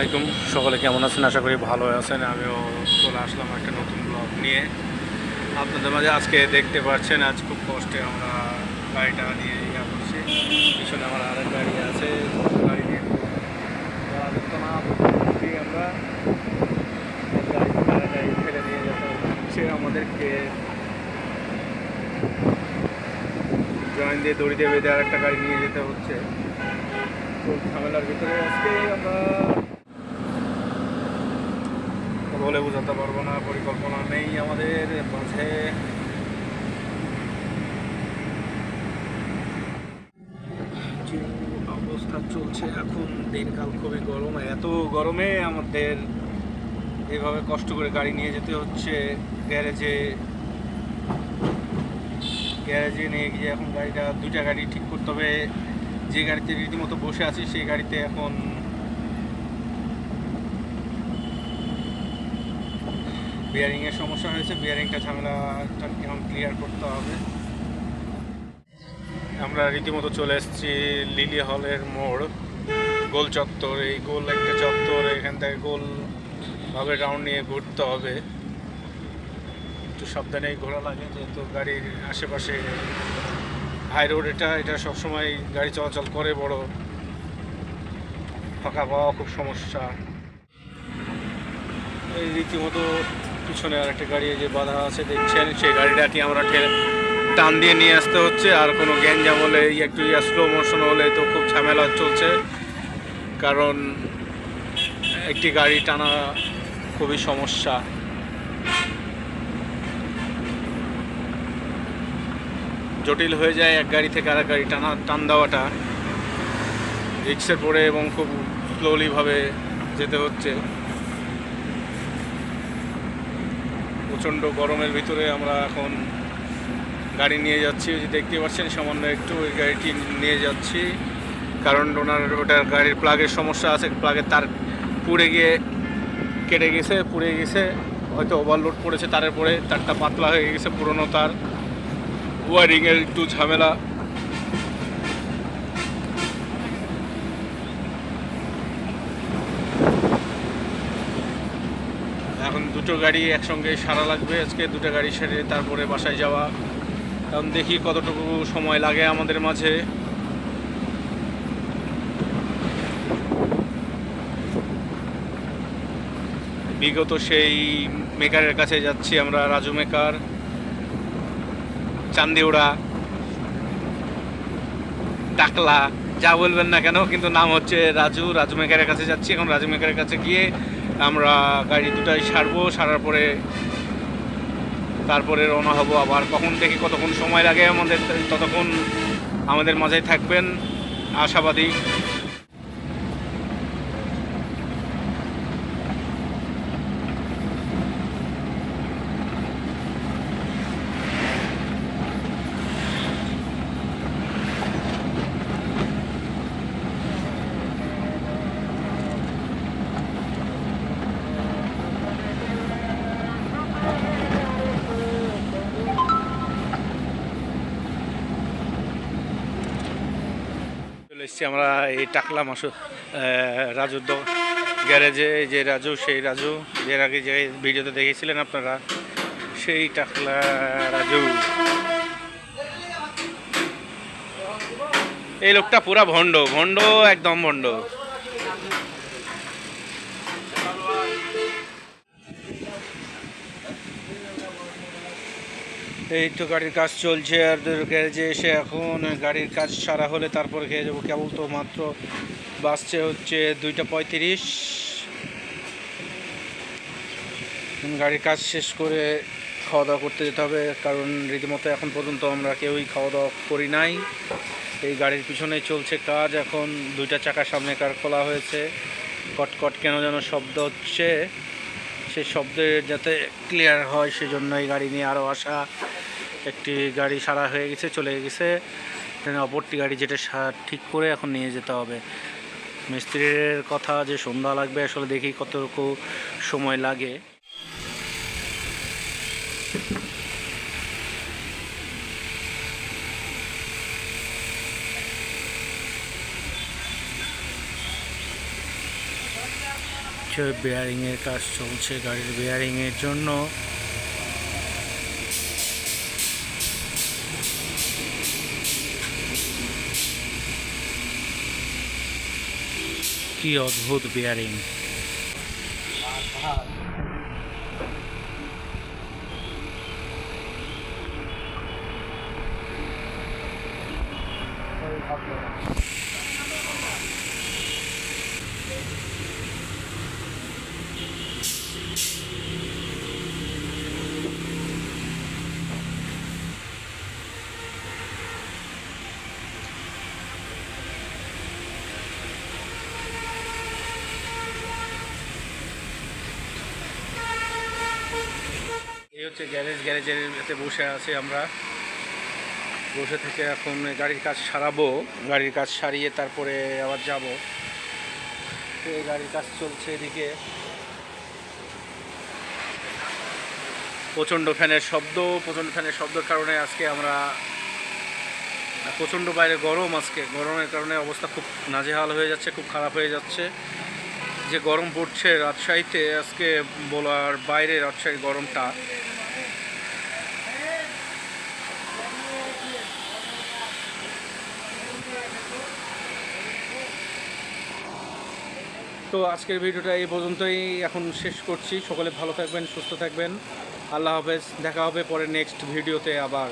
আলাইকুম। সকলে কেমন আছেন? আশা করি ভালো আছেন। আমিও চলে আসলাম একটা নতুন ব্লগ নিয়ে। আপনাদের মাঝে আজকে দেখতে পাচ্ছেন, আজ খুব কষ্টে আমরা গাড়িটা নিয়ে ইয়া করছি। পিছনে আমার আরেক গাড়ি আছে, গাড়ি নিয়ে। আমরা গাড়ি ফেলে নিয়ে যেতে হচ্ছে আমাদেরকে জয়েন দিয়ে দড়ি দিয়ে বেঁধে আরেকটা গাড়ি নিয়ে যেতে হচ্ছে। ঝামেলার ভিতরে আজকে আমরা বলে বোঝাতে পারব না, পরিকল্পনা নেই আমাদের, মাঝে। অবস্থা চলছে এখন, দিনকাল খুবই গরম। এত গরমে আমাদের এভাবে কষ্ট করে গাড়ি নিয়ে যেতে হচ্ছে, গ্যারেজে। গ্যারেজে নিয়ে গিয়ে এখন গাড়িটা, দুইটা গাড়ি ঠিক করতে হবে। যে গাড়িতে রীতিমতো বসে আছি, সেই গাড়িতে এখন বিয়ারিং এর সমস্যা হয়েছে বিয়ারিংটা ঝামেলাটা এখন ক্লিয়ার করতে হবে। আমরা রীতিমতো চলে এসেছি লিলি হলের মোড়, গোল চত্বর। এই গোল একটা চত্বর, এখান থেকে গোল ভাবে রাউন্ড নিয়ে ঘুরতে হবে। একটু সাবধানেই ঘোরা লাগে, যেহেতু গাড়ির আশেপাশে হাই রোড এটা এটা সবসময় গাড়ি চলাচল করে বড়। ফাঁকা পাওয়া খুব সমস্যা। এই রীতিমতো পিছনে আর একটা গাড়ি যে বাধা আছে, দেখছেন? সেই গাড়িটাকে আমরা টান দিয়ে নিয়ে আসতে হচ্ছে। আর কোনো গ্যাঞ্জাম হলে একটু স্লো মোশন হলে তো খুব ঝামেলা চলছে। কারণ একটি গাড়ি টানা খুবই সমস্যা। জটিল হয়ে যায় এক গাড়ি থেকে আরেক গাড়ি টানা, টান দেওয়াটা। রিক্সে পড়ে এবং খুব স্লোলিভাবে যেতে হচ্ছে। প্রচণ্ড গরমের ভিতরে আমরা এখন গাড়ি নিয়ে যাচ্ছি। ওই যে দেখতে পাচ্ছেন, সামান্য একটু ওই গাড়িটি নিয়ে যাচ্ছি। কারণ ওনার ওটার গাড়ির প্লাগের সমস্যা আছে প্লাগের তার পুড়ে গিয়ে কেটে গেছে, পুড়ে গেছে। হয়তো ওভারলোড পড়েছে তারের পরে, তারটা পাতলা হয়ে গেছে, পুরনো তার। ওয়ারিংয়ের একটু ঝামেলা। এখন দুটো গাড়ি একসঙ্গে সারা লাগবে আজকে, দুটো গাড়ি সেরে তারপরে বাসায় যাওয়া। এখন দেখি কতটুকু সময় লাগে আমাদের মাঝে। বিগত সেই মেকারের কাছে যাচ্ছি আমরা, রাজু মেকার, চান্দিউড়া টাকলা যা বলবেন না কেন, কিন্তু নাম হচ্ছে রাজু রাজু মেকারের কাছে যাচ্ছি। এখন রাজু মেকারের কাছে গিয়ে আমরা গাড়ি দুটাই সারবো, সারার পরে তারপরে রওনা হব আবার। কখন থেকে কতক্ষণ সময় লাগে আমাদের, ততক্ষণ আমাদের মাঝে থাকবেন। আশাবাদী। এসেছি আমরা এই টাকলা মাসু রাজুর গ্যারেজে যে রাজু, সেই রাজু, যে আগে যে ভিডিওতে দেখেছিলেন আপনারা, সেই টাকলা রাজু। এই লোকটা পুরা ভণ্ড ভণ্ড, একদম ভণ্ড। এই তো গাড়ির কাজ চলছে, আর গ্যারেজে এসে এখন গাড়ির কাজ সারা হলে তারপর খেয়ে যাব। কেবল তো মাত্র বাসছে হচ্ছে দুইটা পঁয়ত্রিশ। গাড়ির কাজ শেষ করে খাওয়া দাওয়া করতে যেতে হবে, কারণ রীতিমতো এখন পর্যন্ত আমরা কেউই খাওয়া দাওয়া করি নাই। এই গাড়ির পিছনে চলছে কাজ, এখন দুইটা চাকার সামনে কার খোলা হয়েছে। কটকট কেন যেন শব্দ হচ্ছে, সেই শব্দের যাতে ক্লিয়ার হয়, সেজন্য এই গাড়ি নিয়ে আরও আসা একটি গাড়ি সারা হয়ে গেছে, চলে গেছে। অপরটি গাড়ি যেটা ঠিক করে এখন নিয়ে যেতে হবে। মিস্ত্রির কথা যে সন্ধ্যা লাগবে, আসলে দেখি কতটুকু সময় লাগে। বেয়ারিংয়ের কাজ চলছে গাড়ির বেয়ারিংয়ের জন্য। কি অদ্ভুত বেয়ারিং এই হচ্ছে গ্যারেজ, গ্যারেজের এতে বসে আছি আমরা। বসে থেকে এখন গাড়ির কাজ সারাবো। গাড়ির কাজ সারিয়ে তারপরে আবার যাব। গাড়ির কাজ চলছে এদিকে। প্রচণ্ড ফ্যানের শব্দ, প্রচণ্ড ফ্যানের শব্দের কারণে আজকে আমরা প্রচণ্ড বাইরে গরম আজকে। গরমের কারণে অবস্থা খুব নাজেহাল হয়ে যাচ্ছে, খুব খারাপ হয়ে যাচ্ছে। যে গরম পড়ছে রাজশাহীতে, আজকে বলার বাইরে রাজশাহীর গরমটা তো আজকের ভিডিওটা এই পর্যন্তই। এখন শেষ করছি। সকলে ভালো থাকবেন, সুস্থ থাকবেন। আল্লাহ হাফেজ। দেখা হবে পরে নেক্সট ভিডিওতে আবার।